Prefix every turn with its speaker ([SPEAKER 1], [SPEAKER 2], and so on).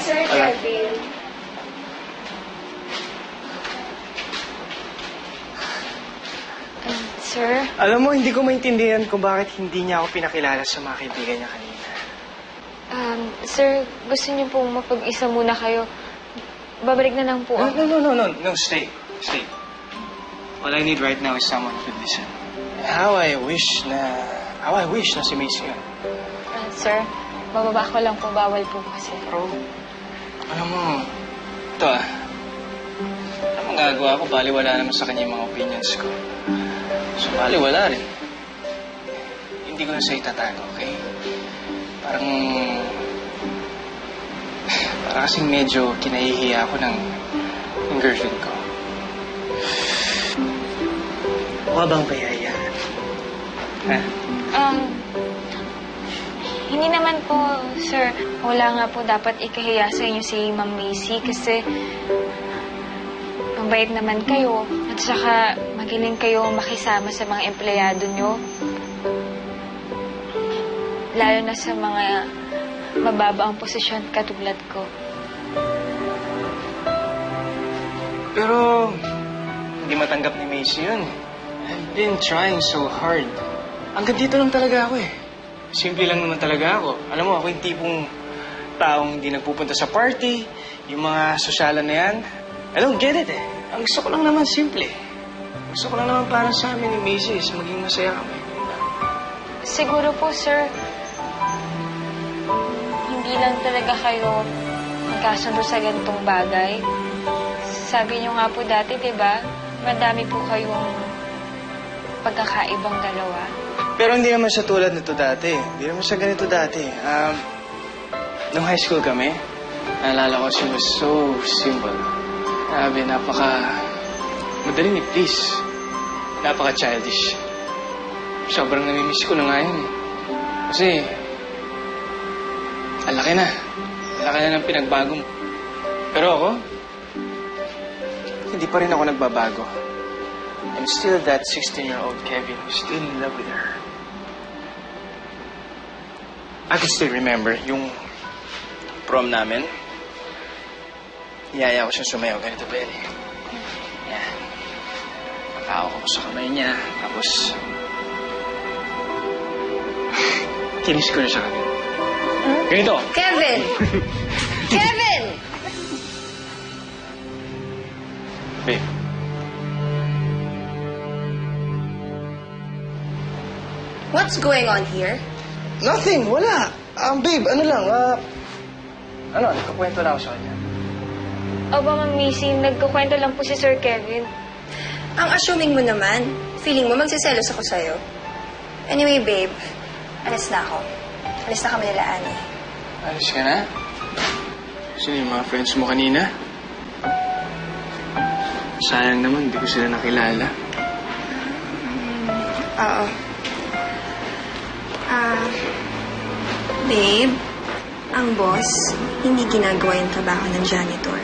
[SPEAKER 1] Sir. Kevin.
[SPEAKER 2] Um, sir,
[SPEAKER 3] Alam mo, hindi ko maintindihan kung bakit hindi niya ako pinakilala sa mga kaibigan niya kanina.
[SPEAKER 2] um, sir, gusto niyo pong mapag-isa muna kayo. Babalik na lang po
[SPEAKER 3] No,
[SPEAKER 2] ako.
[SPEAKER 3] no, no, no, no, no, stay, stay. All I need right now is someone who could listen. How I wish na, how I wish na si Macy yun.
[SPEAKER 2] Ah, sir, bababa ko lang po. Bawal po kasi.
[SPEAKER 3] Pero, alam mo, ito ah, alam mo gagawa ko, baliwala naman sa kanya yung mga opinions ko. So, baliwala rin. Hindi ko na sa itatago, okay? Parang, para kasing medyo kinahihiya ako ng, ng girlfriend ko. Mukha bang payaya? Ha?
[SPEAKER 2] Um, hindi naman po, sir. Wala nga po dapat ikahiya sa inyo si Ma'am Macy kasi mabait naman kayo at saka magaling kayo makisama sa mga empleyado nyo. Lalo na sa mga mababa ang posisyon katulad ko.
[SPEAKER 3] Pero, hindi matanggap ni Macy yun. I've been trying so hard. Hanggang dito lang talaga ako eh. Simple lang naman talaga ako. Alam mo, ako yung tipong taong hindi nagpupunta sa party, yung mga sosyalan na yan. I don't get it eh. Ang gusto ko lang naman simple. Gusto ko lang naman para sa amin ni Macy is maging masaya kami.
[SPEAKER 2] Siguro po, sir, hindi lang talaga kayo magkasundo sa ganitong bagay. Sabi niyo nga po dati, di ba? Madami po kayong pagkakaibang dalawa.
[SPEAKER 3] Pero hindi naman siya tulad nito dati. Hindi naman siya ganito dati. Um, nung high school kami, naalala ko she was so simple. Grabe, napaka... Madaling i-please. Napaka childish. Sobrang namimiss ko na nga yun eh. Kasi... Ang laki na. Ang laki na ng pinagbago mo. Pero ako, hindi pa rin ako nagbabago. I'm still that 16-year-old Kevin who's still in love with her. I can still remember yung prom namin. Iyaya ko siya sumayaw ganito, Belly. Yan. Nakakawa ko sa kamay niya. Tapos... Kinis ko na siya kanina. Ganito.
[SPEAKER 1] Kevin! Kevin!
[SPEAKER 3] Babe.
[SPEAKER 1] What's going on here?
[SPEAKER 3] Nothing. Wala. Um, babe, ano lang, ah... ano, nagkakwento lang ako sa kanya.
[SPEAKER 2] O ba, Ma'am Missy, nagkukwento lang po si Sir Kevin.
[SPEAKER 1] Ang assuming mo naman, feeling mo magsiselos ako sa'yo. Anyway, babe, alis na ako. Alis na kami nila, Annie.
[SPEAKER 3] Alis ka na? Sino yung mga friends mo kanina? Sayang naman, hindi ko sila nakilala.
[SPEAKER 1] Oo. Ah, babe, ang boss, hindi ginagawa yung trabaho ng janitor.